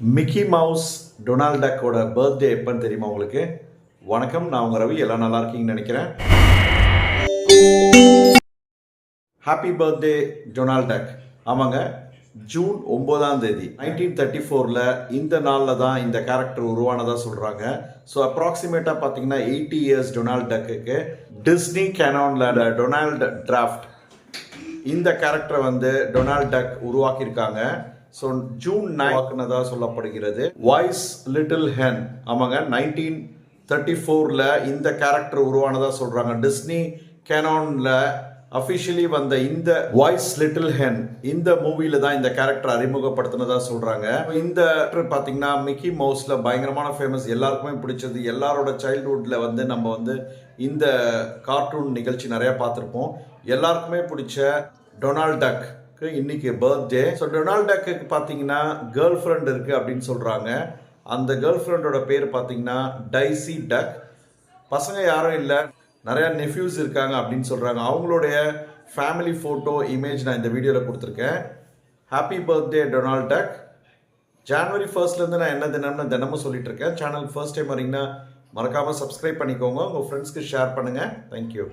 Mickey Mouse Donald டக்கோட birthday எப்போன்னு தெரியுமா உங்களுக்கு? வணக்கம் நான் உங்கள் ரவி. எல்லாம் நல்லா இருக்கீங்கன்னு நினைக்கிறேன். ஹாப்பி பர்த்டே டொனால்ட் டக் ஆமாங்க ஜூன் ஒன்பதாம் தேதி நைன்டீன் தேர்ட்டி ஃபோரில் இந்த நாளில் தான் இந்த கேரக்டர் உருவானதாக சொல்கிறாங்க ஸோ அப்ராக்சிமேட்டாக பார்த்தீங்கன்னா எயிட்டி இயர்ஸ் டொனால்ட் டக்குக்கு டிஸ்னி கேனானில் டொனால்ட் டிராஃப்ட் இந்த கேரக்டரை வந்து டொனால்ட் டக் உருவாக்கியிருக்காங்க. ஸோ ஜூன் நைன் சொல்லப்படுகிறது. வாய்ஸ் லிட்டில் ஹென் ஆமாங்க நைன்டீன் தேர்ட்டி ஃபோரில் இந்த கேரக்டர் உருவானதாக சொல்கிறாங்க டிஸ்னி கேனானில் அஃபிஷியலி வந்த இந்த வாய்ஸ் லிட்டில் ஹென் இந்த மூவியில் தான் இந்த கேரக்டர் அறிமுகப்படுத்தினதாக சொல்கிறாங்க இந்த பார்த்தீங்கன்னா மிக்கி மவுஸில் பயங்கரமான ஃபேமஸ் எல்லாருக்குமே பிடிச்சது. எல்லாரோட சைல்ட்ஹுட்டில் வந்து நம்ம வந்து இந்த கார்ட்டூன் நிகழ்ச்சி நிறையா பார்த்துருப்போம். எல்லாருக்குமே பிடிச்ச டொனால்ட் டக் இன்னைக்கு பர்த்டே ஸோ டொனால்ட் டக்கு பார்த்தீங்கன்னா கேர்ள் ஃப்ரெண்ட் இருக்குது அப்படின்னு சொல்கிறாங்க அந்த கேர்ள் ஃப்ரெண்டோட பேர் பார்த்தீங்கன்னா டைசி டக். பசங்க யாரும் இல்லை. நிறையா நெஃப்யூஸ் இருக்காங்க அப்படின்னு சொல்கிறாங்க அவங்களுடைய ஃபேமிலி ஃபோட்டோ இமேஜ் நான் இந்த வீடியோவில் கொடுத்துருக்கேன். Happy birthday Donald Duck January ஃபர்ஸ்ட்லேருந்து நான் என்ன தினம்னு தினமும் சொல்லிட்டு இருக்கேன். சேனல் ஃபர்ஸ்ட் டைம் வரீங்கன்னா மறக்காமல் சப்ஸ்கிரைப் பண்ணிக்கோங்க. உங்கள் ஃப்ரெண்ட்ஸ்க்கு ஷேர் பண்ணுங்கள் தேங்க்யூ